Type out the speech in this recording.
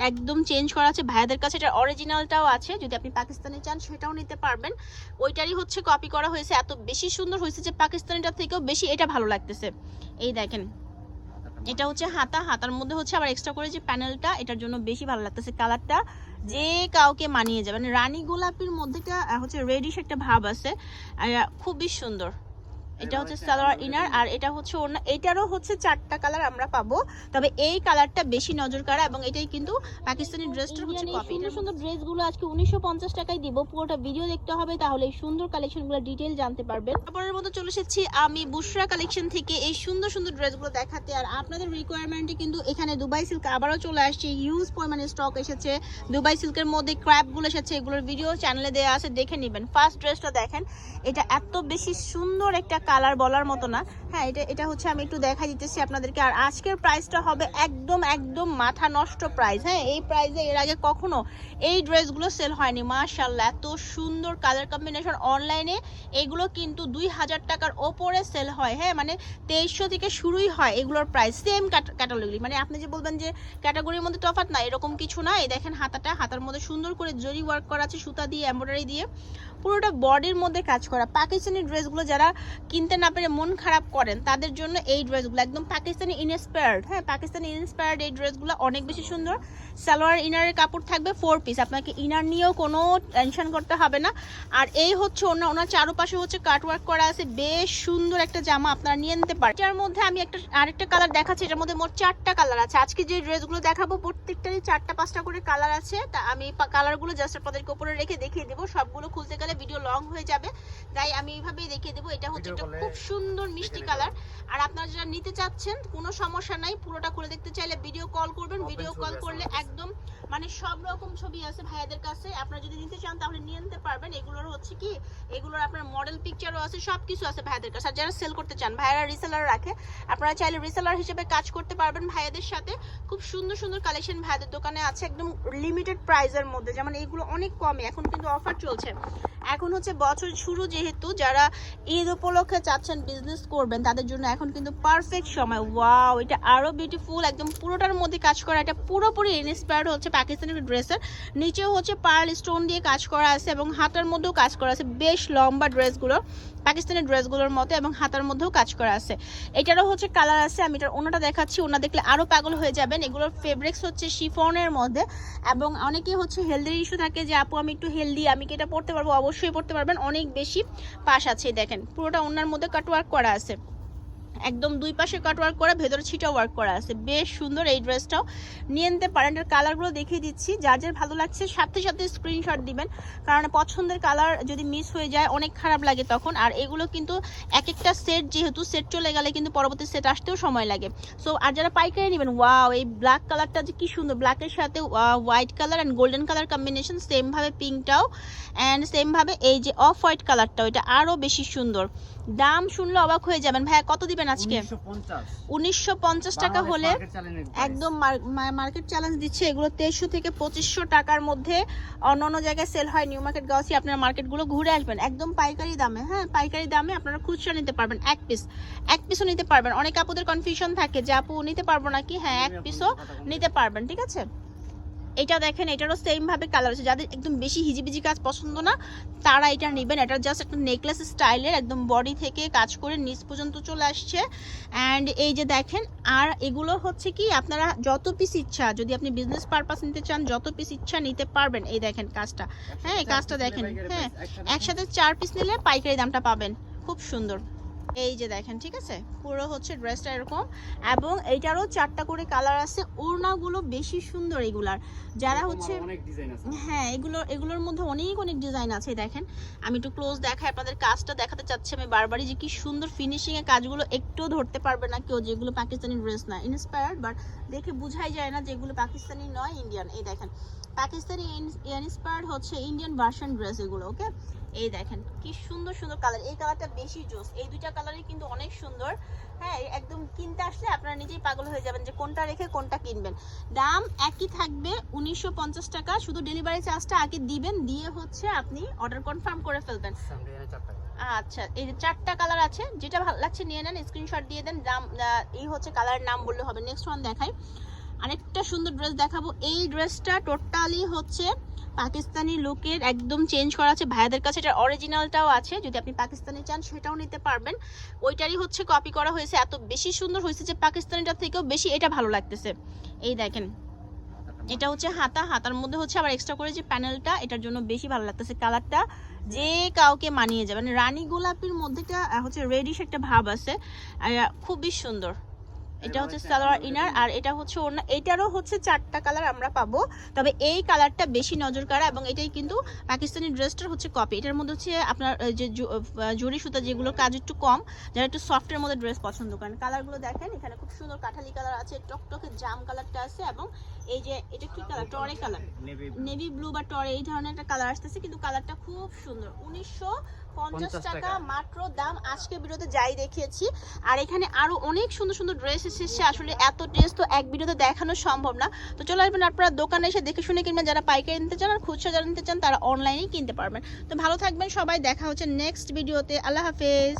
একদম চেঞ্জ করা আছে। ভাইয়াদের কাছে এটা অরিজিনালটাও আছে। যদি আপনি পাকিস্তানে চান, সেটাও নিতে পারবেন। ওইটারই হচ্ছে কপি করা হয়েছে। এত বেশি সুন্দর হয়েছে যে পাকিস্তানিটার থেকেও বেশি এটা ভালো লাগতেছে। এই দেখেন। এটা হচ্ছে হাতা। হাতার মধ্যে হচ্ছে আবার এক্সট্রা করে যে প্যানেলটা এটার জন্য বেশি ভালো লাগতেছে কালারটা যে কাউকে মানিয়ে যাবে মানে রানী গোলাপির মধ্যেটা হচ্ছে রেডিশ একটা ভাব আছে। খুবই সুন্দর। এটা হচ্ছে সালোয়ার ইনার আর এটা হচ্ছে ওড়না এটারও হচ্ছে চারটা কালার আমরা পাবো। তবে এই কালারটা বেশি নজর কাড়া এবং এটাই কিন্তু পাকিস্তানি ড্রেসটার হচ্ছে কপি সুন্দর সুন্দর ড্রেসগুলো আজকে উনিশশো পঞ্চাশ টাকায় দিব পুরোটা ভিডিও দেখতে হবে তাহলে এই সুন্দর কালেকশনগুলো ডিটেল জানতে পারবেন। তারপরের মতো চলে এসেছি আমি বুশরা কালেকশন থেকে এই সুন্দর সুন্দর ড্রেসগুলো দেখাতে আর আপনাদের রিকোয়ারমেন্টে কিন্তু এখানে দুবাই সিল্ক আবারও চলে আসছে হিউজ পরিমাণে স্টক এসেছে। দুবাই সিল্কের মধ্যে ক্র্যাপগুলো এসেছে এগুলোর ভিডিও চ্যানেলে দেওয়া আছে দেখে নেবেন। ফার্স্ট ড্রেসটা দেখেন এটা এত বেশি সুন্দর একটা কালার বলার মতো না। হ্যাঁ এটা এটা হচ্ছে আমি একটু দেখা দিতেছি আপনাদেরকে। আর আজকের প্রাইসটা হবে একদম একদম মাথা নষ্ট প্রাইস হ্যাঁ এই প্রাইসে এর আগে কখনো এই ড্রেসগুলো সেল হয়নি। মাশাল্লাহ এত সুন্দর কালার কম্বিনেশন অনলাইনে এগুলো কিন্তু দুই হাজার টাকার ওপরে সেল হয়। হ্যাঁ মানে তেইশশো থেকে শুরুই হয় এগুলোর প্রাইস সেম ক্যাটাগরি মানে আপনি যে বলবেন যে ক্যাটাগরির মধ্যে তফাৎ না, এরকম কিছু না। এই দেখেন হাতাটা, হাতার মধ্যে সুন্দর করে জরি ওয়ার্ক করা আছে, সুতা দিয়ে এমব্রয়ডারি দিয়ে। পুরোটা বডির মধ্যে কাজ করা। পাকিস্তানি ড্রেসগুলো যারা কিনতে না পেরে মন খারাপ করেন তাদের জন্য এই ড্রেসগুলো একদম পাকিস্তানি ইনস্পায়ার্ড হ্যাঁ পাকিস্তানি ইনস্পায়ার্ড এই ড্রেসগুলো অনেক বেশি সুন্দর। সালোয়ার ইনারের কাপড় থাকবে ফোর পিস আপনাকে ইনার নিয়েও কোনো টেনশন করতে হবে না। আর এই হচ্ছে ওনার ওনার চারপাশে হচ্ছে কাটওয়ার্ক করা আছে। বেশ সুন্দর একটা জামা আপনারা নিয়ে নিতে পারেন। এটার মধ্যে আমি একটা আরেকটা কালার দেখাচ্ছি। এটার মধ্যে মোট চারটা কালার আছে। আজকে যে ড্রেসগুলো দেখাবো প্রত্যেকটারই চারটা পাঁচটা করে কালার আছে। তা আমি কালারগুলো জাস্ট আপনাদেরকে উপরে রেখে দেখিয়ে দেবো। সবগুলো খুলতে গেলে ভিডিও লং হয়ে যাবে। তাই আমি এইভাবেই দেখিয়ে দেবো। এটা হচ্ছে একটা খুব সুন্দর মিষ্টি কালার আর আপনারা যারা নিতে চাচ্ছেন কোনো সমস্যা নাই পুরোটা খুলে দেখতে চাইলে ভিডিও কল করবেন। ভিডিও কল করলে একদম মানে সব রকম ছবি আছে ভাইয়াদের কাছে। আপনারা যদি নিতে চান তাহলে নিয়ে নিতে পারবেন। এগুলোর হচ্ছে কি এগুলোর আপনার মডেল পিকচারও আছে সব কিছু আছে ভাইয়াদের কাছে। আর যারা সেল করতে চান ভাইয়ারা রিসেলার রাখে। আপনারা চাইলে রিসেলার হিসেবে কাজ করতে পারবেন ভাইয়াদের সাথে। খুব সুন্দর সুন্দর কালেকশন ভাইয়াদের দোকানে আছে একদম লিমিটেড প্রাইসের মধ্যে। যেমন এগুলো অনেক কমে এখন কিন্তু অফার চলছে। এখন হচ্ছে বছর শুরু যেহেতু, যারা ঈদ উপলক্ষে চাচ্ছেন বিজনেস করবেন, তাদের জন্য এখন কিন্তু পারফেক্ট সময়। ওয়াও এটা আরও বিউটিফুল একদম পুরোটার মধ্যে কাজ করা, এটা পুরোপুরি ইন্সপায়ার্ড হচ্ছে পাকিস্তানি ড্রেসের নিচেও হচ্ছে পার্ল স্টোন দিয়ে কাজ করা আছে এবং হাতার মধ্যেও কাজ করা আছে, বেশ লম্বা ড্রেসগুলো পাকিস্তানি ড্রেসগুলোর মতো এবং হাতার মধ্যেও কাজ করা আছে। এটারও হচ্ছে কালার আছে, আমি এটার ওনাটা দেখাচ্ছি, ওনা দেখলে আরও পাগল হয়ে যাবেন। এগুলোর ফেব্রিক্স হচ্ছে শিফনের মধ্যে এবং অনেকেই হচ্ছে হেলদির ইস্যু থাকে যে, আপু, আমি একটু হেলদি আমি কি এটা পড়তে পারব? অবশ্যই পড়তে পারবেন অনেক বেশি পাশ আছে দেখেন। পুরোটা ওনার মধ্যে কাটওয়ার্ক করা আছে। একদম দুই পাশে কাট ওয়ার্ক করা, ভেতরে ছিটা ওয়ার্ক করা আছে। বেশ সুন্দর এই ড্রেসটাও নিয়ে নিতে পারেন, এর কালারগুলো দেখিয়ে দিচ্ছি। যার যার ভালো লাগছে, সাথে সাথে স্ক্রিনশট দিবেন। কারণ পছন্দের কালার যদি মিস হয়ে যায়, অনেক খারাপ লাগে তখন। আর এগুলো কিন্তু এক একটা সেট যেহেতু সেট চলে গেলে কিন্তু পরবর্তী সেট আসতেও সময় লাগে। সো আর যারা পাইকারি নেবেন ওয়াও এই ব্ল্যাক কালারটা যে কি সুন্দর। ব্ল্যাকের সাথে white colour and golden colour combination সেমভাবে পিঙ্কটাও অ্যান্ড সেমভাবে এই যে অফ হোয়াইট কালারটাও এটা আরও বেশি সুন্দর। দাম শুনলে অবাক হয়ে যাবেন। ভাইয়া, কত দিবেন আজকে? উনিশশো পঞ্চাশ। টাকা হলে একদম মার্কেট চ্যালেঞ্জ দিচ্ছে। এগুলো তেইশশো থেকে পঁচিশশো টাকার মধ্যে অন্য অন্য জায়গায় সেল হয়। নিউ মার্কেট গাউসি আপনারা মার্কেটগুলো ঘুরে আসবেন। একদম পাইকারি দামে হ্যাঁ পাইকারি দামে আপনারা খুচরা নিতে পারবেন। এক পিস এক পিসও নিতে পারবেন। অনেক আপুদের কনফিউশন থাকে যে আপু নিতে পারব নাকি? হ্যাঁ এক পিসও নিতে পারবেন ঠিক আছে? এটা দেখেন এটারও সেম ভাবে কালার আছে। যাদের একদম বেশি হিজিবিজি কাজ পছন্দ না তারা এটা নেবেন। এটা জাস্ট একটা নেকলেস স্টাইলের একদম বডি থেকে কাজ করে নিচ পর্যন্ত চলে আসছে। অ্যান্ড এই যে দেখেন আর এগুলো হচ্ছে কি আপনারা যত পিস ইচ্ছা যদি আপনি বিজনেস পারপাস নিতে চান যত পিস ইচ্ছা নিতে পারবেন। এই দেখেন কাজটা। হ্যাঁ এই কাজটা দেখেন হ্যাঁ একসাথে চার পিস নিলে পাইকারি দামটা পাবেন। খুব সুন্দর। এই যে দেখেন ঠিক আছে? পুরো হচ্ছে ড্রেসটা এরকম। এবং এইটারও চারটা করে কালার আছে। ওড়নাগুলো বেশি সুন্দর এগুলার। যারা হচ্ছে হ্যাঁ এগুলো এগুলোর মধ্যে অনেক অনেক ডিজাইন আছে দেখেন। আমি একটু ক্লোজ দেখাই আপনাদের কাজটা দেখাতে চাচ্ছি আমি বারবারই যে কি সুন্দর ফিনিশিং এর কাজগুলো একটু ধরতে পারবে না কেউ যেগুলো পাকিস্তানি ড্রেস না। ইন্সপায়ার্ড বাট দেখে বুঝাই যায় না যেগুলো পাকিস্তানি নয় ইন্ডিয়ান এই দেখেন পাকিস্তানি ইন্সপায়ার্ড হচ্ছে ইন্ডিয়ান ভার্সন ড্রেস এগুলো ওকে এই দেখেন কি সুন্দর সুন্দর কালার এই কালারটা বেশি জোস। এই দুইটা কালারই কিন্তু অনেক সুন্দর। হ্যাঁ একদম কিনতে আসলে আপনারা নিজেই পাগল হয়ে যাবেন যে কোনটা রেখে কোনটা কিনবেন। দাম একই থাকবে উনিশশো পঞ্চাশ টাকা। শুধু ডেলিভারি চার্জটা আগে দিবেন দিয়ে হচ্ছে আপনি অর্ডার কনফার্ম করে ফেলবেন। আচ্ছা এই যে চারটা কালার আছে যেটা ভালো লাগছে নিয়ে নেন স্ক্রিনশট দিয়ে দেন দাম এই হচ্ছে কালারের নাম বললে হবে। নেক্সট ওয়ান দেখাই। আরেকটা সুন্দর ড্রেস দেখাবো। এই ড্রেসটা টোটালি হচ্ছে পাকিস্তানি লুকের একদম চেঞ্জ করা আছে। ভাইয়াদের কাছে এটা অরিজিনালটাও আছে। যদি আপনি পাকিস্তানি চান, সেটাও নিতে পারবেন। ওইটারই হচ্ছে কপি করা হয়েছে। এত বেশি সুন্দর হয়েছে যে পাকিস্তানিটার থেকেও বেশি এটা ভালো লাগতেছে। এই দেখেন। এটা হচ্ছে হাতা। হাতার মধ্যে হচ্ছে আবার এক্সট্রা করে যে প্যানেলটা এটার জন্য বেশি ভালো লাগতেছে কালারটা যে কাউকে মানিয়ে যাবে মানে রানী গোলাপির মধ্যে হচ্ছে রেডিশ একটা ভাব আছে। খুবই সুন্দর। এটা হচ্ছে সালোয়ার ইনার আর এটা হচ্ছে ওড়না এটারও হচ্ছে চারটা কালার আমরা পাবো। তবে এই কালারটা বেশি নজর কাড়া এবং এটাই কিন্তু পাকিস্তানি ড্রেসটার হচ্ছে কপি এটার মধ্যে হচ্ছে আপনার যে জু- আহ, সুতা যেগুলো কাজ একটু কম যারা একটু সফটের মধ্যে ড্রেস পছন্দ করেন। কালারগুলো দেখেন এখানে খুব সুন্দর কাঠালি কালার আছে টকটকে জাম কালারটা আছে এবং এই যে এটা কি কালার টরে কালার নেভি ব্লু বা টরে এই ধরনের একটা কালার আসতেছে কিন্তু কালারটা খুব সুন্দর। উনিশশো পঞ্চাশ 50 টাকা। মাত্র দাম। আজকে ভিডিওতে যাই দেখিয়েছি। আর এখানে আরও অনেক সুন্দর সুন্দর ড্রেস এসেছে। আসলে এত ড্রেস তো এক ভিডিওতে দেখানো সম্ভব না। তো চলে আসবেন আপনারা দোকানে এসে দেখে শুনে কিনবেন যারা পাইকারি নিতে চান আর খুচরা যারা নিতে চান তারা অনলাইনেই কিনতে পারবেন। তো ভালো থাকবেন সবাই। দেখা হচ্ছে নেক্সট ভিডিওতে আল্লাহ হাফেজ।